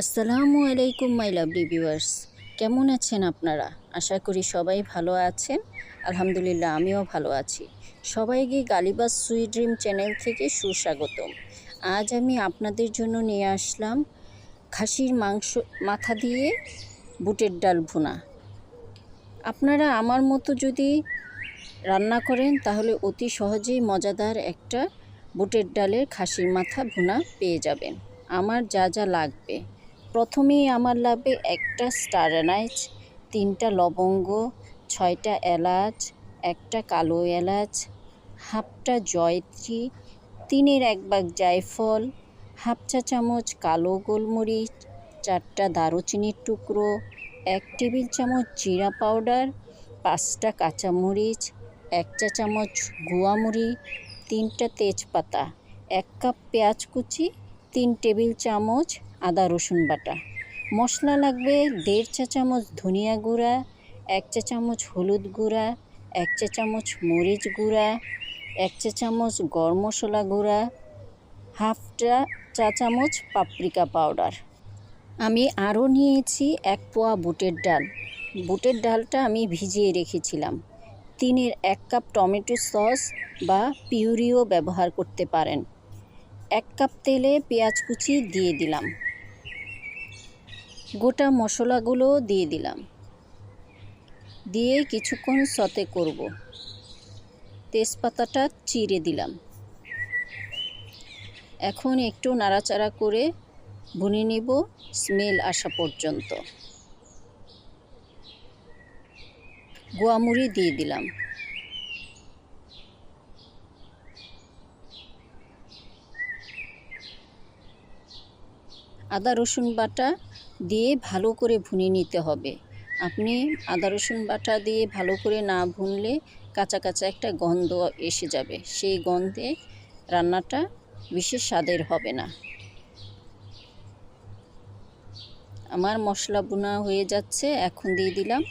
আসসালামু আলাইকুম my lovely viewers কেমন আছেন আপনারা? আশা করি সবাই ভালো আছেন। আলহামদুলিল্লাহ, আমিও ভালো আছি। সবাইকে গালিবাস সুইট ড্রিম চ্যানেল থেকে সুস্বাগতম। আজ আমি আপনাদের জন্য নিয়ে আসলাম খাসির মাংস, মাথা দিয়ে বুটের ডাল ভুনা। আপনারা আমার মতো যদি রান্না করেন, তাহলে অতি সহজেই মজাদার একটা বুটের ডালের খাসির মাথা ভুনা পেয়ে যাবেন। আমার যা যা লাগবে। প্রথমেই আমার লাগবে একটা স্টার অ্যানাইচ তিনটা লবঙ্গ, ছয়টা এলাচ, একটা কালো এলাচ, হাফটা জয়ত্রী, তিনের এক ভাগ জায়ফল হাফ চা চামচ কালো গোলমরিচ, চারটা দারুচিনির টুকরো, এক টেবিল চামচ জিরা পাউডার, পাঁচটা কাঁচামরিচ এক চা চামচ গুয়ামুড়ি তিনটা তেজপাতা, এক কাপ পেঁয়াজ কুচি, তিন টেবিল চামচ আদা রসুন বাটা। মশলা লাগবে দেড় চা চামচ ধনিয়া গুঁড়া, এক চা চামচ হলুদ গুঁড়া, এক চা চামচ মরিচ গুঁড়া, এক চা চামচ গরম মশলা গুঁড়া হাফটা চা চামচ পাপরিকা পাউডার। আমি আরও নিয়েছি এক পোয়া বুটের ডাল। বুটের ডালটা আমি ভিজিয়ে রেখেছিলাম। তিনের এক কাপ টমেটো সস বা পিউরিও ব্যবহার করতে পারেন। এক কাপ তেলে পেঁয়াজ কুচি দিয়ে দিলাম। গোটা মশলাগুলো দিয়ে দিলাম। দিয়ে কিছুক্ষণ সতে করব। তেজপাতাটা চিড়ে দিলাম। এখন একটু নাড়াচাড়া করে ভুনে নিব স্মেল আসা পর্যন্ত। গোয়ামুড়ি দিয়ে দিলাম। আদা রসুন বাটা দিয়ে ভালো করে ভুনে নিতে হবে। আপনি আদা, রসুন বাটা দিয়ে ভালো করে না ভুনলে কাঁচা কাঁচা একটা গন্ধ এসে যাবে। সেই গন্ধে রান্নাটা বিশেষ স্বাদের হবে না। আমার মশলা বোনা হয়ে যাচ্ছে। এখন দিয়ে দিলাম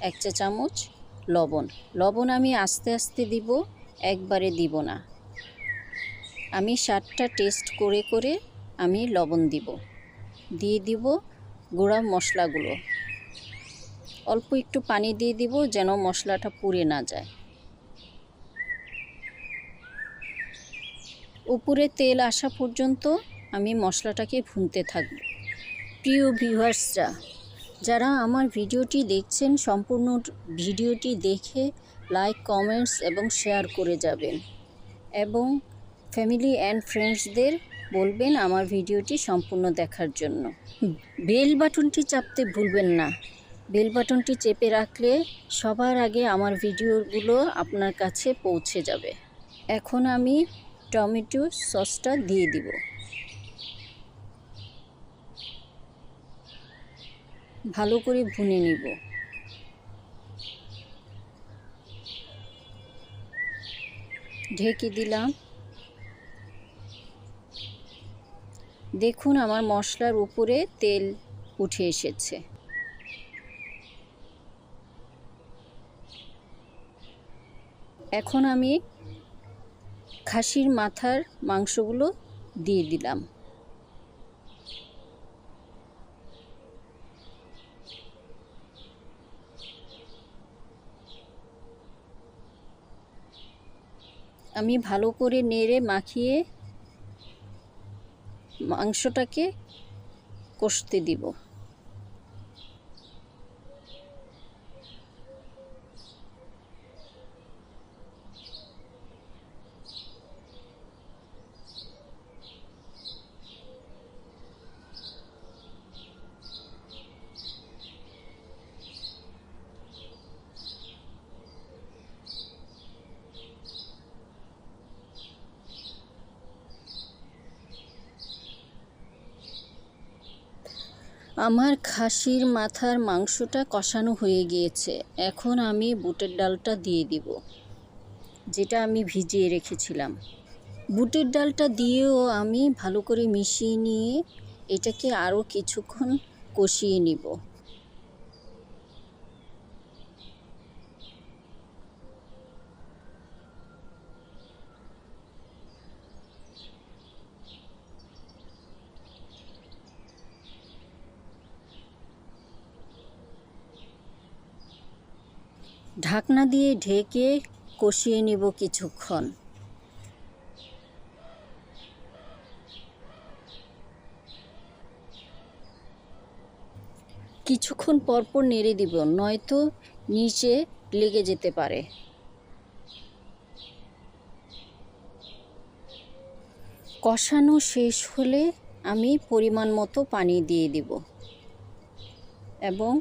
এক চা চামচ লবণ। লবণ আমি আস্তে আস্তে দিব, একবারে দিব না। আমি সাতটা টেস্ট করে করে আমি লবণ দিব। দিয়ে দিব গুঁড়া মশলাগুলো। অল্প একটু পানি দিয়ে দিব যেন মশলাটা পুড়ে না যায়। উপরে তেল আসা পর্যন্ত আমি মশলাটাকে ভুনতে থাকব। প্রিয় ভিউয়ার্সরা, যারা আমার ভিডিওটি দেখছেন, সম্পূর্ণ ভিডিওটি দেখে লাইক, কমেন্টস এবং শেয়ার করে যাবেন। এবং ফ্যামিলি অ্যান্ড ফ্রেন্ডসদের বলবেন আমার ভিডিওটি সম্পূর্ণ দেখার জন্য। বেল বাটনটি চাপতে ভুলবেন না। বেল বাটনটি চেপে রাখলে সবার আগে আমার ভিডিওগুলো আপনার কাছে পৌঁছে যাবে। এখন আমি টমেটো সসটা দিয়ে দিব। ভালো করে ভুনে নিব। ঢেকে দিলাম। দেখুন আমার মশলার উপরে তেল উঠে এসেছে। এখন আমি খাসির মাথার মাংসগুলো দিয়ে দিলাম। আমি ভালো করে নেড়ে মাখিয়ে মাংসটাকে কষতে দিব। আমার খাসির মাথার মাংসটা কষানো হয়ে গিয়েছে। এখন আমি বুটের ডালটা দিয়ে দিব, যেটা আমি ভিজিয়ে রেখেছিলাম। বুটের ডালটা দিয়েও আমি ভালো করে মিশিয়ে নিয়ে এটাকে আরও কিছুক্ষণ কষিয়ে নিব। ঢাকনা দিয়ে ঢেকে কষিয়ে নিব কিছুক্ষণ। কিছুক্ষণ পরপর নেড়ে দিব, নয়তো নিচে লেগে যেতে পারে। কষানো শেষ হলে আমি পরিমাণ মতো পানি দিয়ে দিব এবং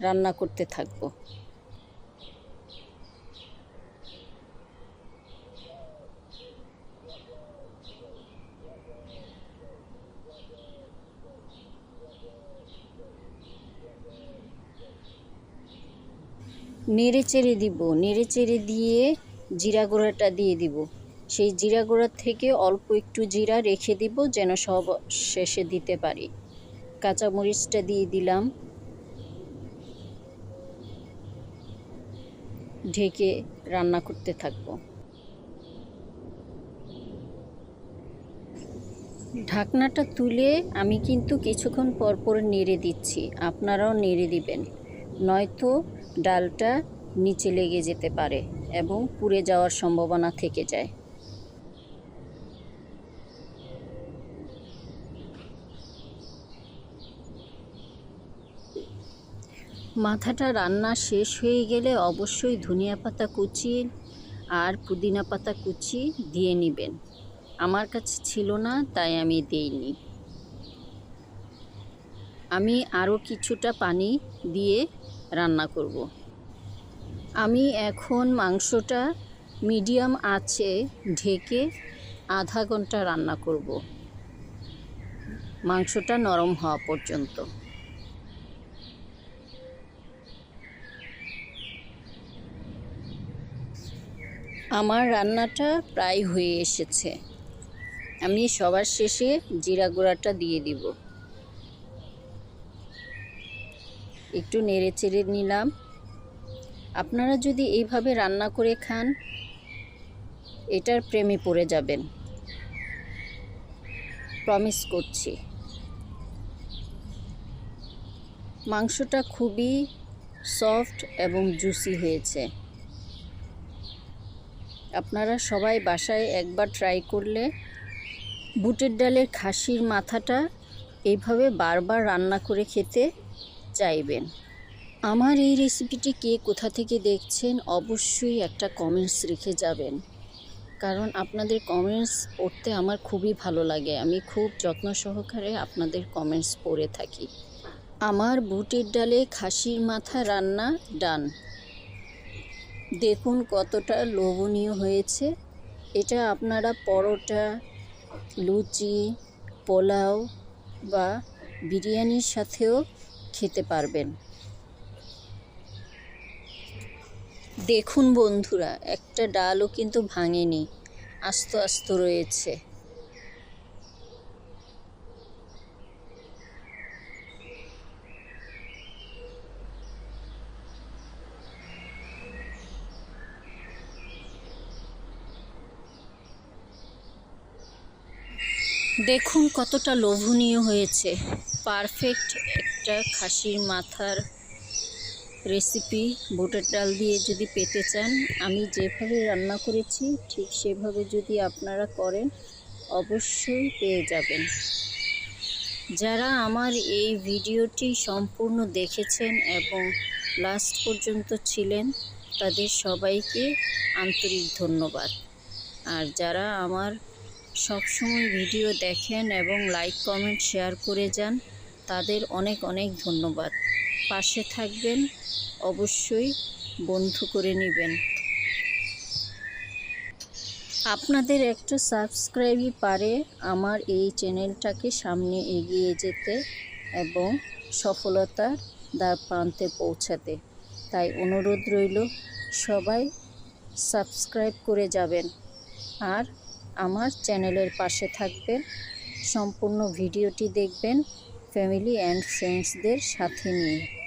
রান্না করতে থাকব। নেড়ে চেড়ে দিব, নেড়ে চেড়ে দিয়ে জিরা গুঁড়াটা দিয়ে দিব। সেই জিরা গুঁড়ার থেকে অল্প একটু জিরা রেখে দিব যেন সব শেষে দিতে পারি। কাঁচামরিচটা দিয়ে দিলাম। ঢেকে রান্না করতে থাকব। ঢাকনাটা তুলে আমি কিন্তু কিছুক্ষণ পর পর নেড়ে দিচ্ছি। আপনারাও নেড়ে দিবেন। নয়তো ডালটা নিচে লেগে যেতে পারে এবং পুড়ে যাওয়ার সম্ভাবনা থেকে যায়। মাথাটা রান্না শেষ হয়ে গেলে অবশ্যই ধনিয়া পাতা কুচি আর পুদিনা পাতা কুচি দিয়ে নেবেন। আমার কাছে ছিল না, তাই আমি দেইনি। আমি আরও কিছুটা পানি দিয়ে রান্না করব। আমি এখন মাংসটা মিডিয়াম আছে ঢেকে আধা ঘণ্টা রান্না করব। মাংসটা নরম হওয়া পর্যন্ত। আমার রান্নাটা প্রায় হয়ে এসেছে। আমি সবার শেষে জিরা গুঁড়াটা দিয়ে দিব। একটু নেড়ে চেড়ে নিলাম। আপনারা যদি এইভাবে রান্না করে খান, এটার প্রেমে পড়ে যাবেন। প্রমিস করছি। মাংসটা খুবই সফট এবং জুসি হয়েছে। আপনারা সবাই বাসায় একবার ট্রাই করলে বুটের ডালের খাসির মাথাটা এইভাবে বারবার রান্না করে খেতে চাইবেন? আমার এই রেসিপিটি কে কোথা থেকে দেখছেন অবশ্যই একটা কমেন্টস রেখে যাবেন। কারণ আপনাদের কমেন্টস পড়তে আমার খুবই ভালো লাগে। আমি খুব যত্ন সহকারে আপনাদের কমেন্টস পড়ে থাকি। আমার বুটের ডালে খাসির মাথা রান্না ডান দেখুন কতটা লোভনীয় হয়েছে। এটা আপনারা পরোটা, লুচি, পোলাও বা বিরিয়ানির সাথেও খেতে পারবেন। দেখুন বন্ধুরা, একটা ডালও কিন্তু ভাঙেনি। আস্ত আস্ত রয়েছে। দেখুন কতটা লোভনীয় হয়েছে। পারফেক্ট একটা খাসির মাথার রেসিপি বুটের ডাল দিয়ে যদি পেতে চান, আমি যেভাবে রান্না করেছি, ঠিক সেভাবে যদি আপনারা করেন, অবশ্যই পেয়ে যাবেন। যারা আমার এই ভিডিওটি সম্পূর্ণ দেখেছেন এবং লাস্ট পর্যন্ত ছিলেন, তাদের সবাইকে আন্তরিক ধন্যবাদ। আর যারা আমার সবসময় ভিডিও দেখেন এবং লাইক কমেন্ট শেয়ার করে যান তাদের অনেক অনেক ধন্যবাদ। পাশে থাকবেন, অবশ্যই বন্ধু করে নেবেন। আপনাদের একটা সাবস্ক্রাইবই পারে আমার এই চ্যানেলটাকে সামনে এগিয়ে যেতে এবং সফলতার দ্বার প্রান্তে পৌঁছাতে। তাই অনুরোধ রইল, সবাই সাবস্ক্রাইব করে যাবেন। আর আমার চ্যানেলের পাশে থাকবেন, সম্পূর্ণ ভিডিওটি দেখবেন ফ্যামিলি অ্যান্ড ফ্রেন্ডসদের সাথে নিয়ে।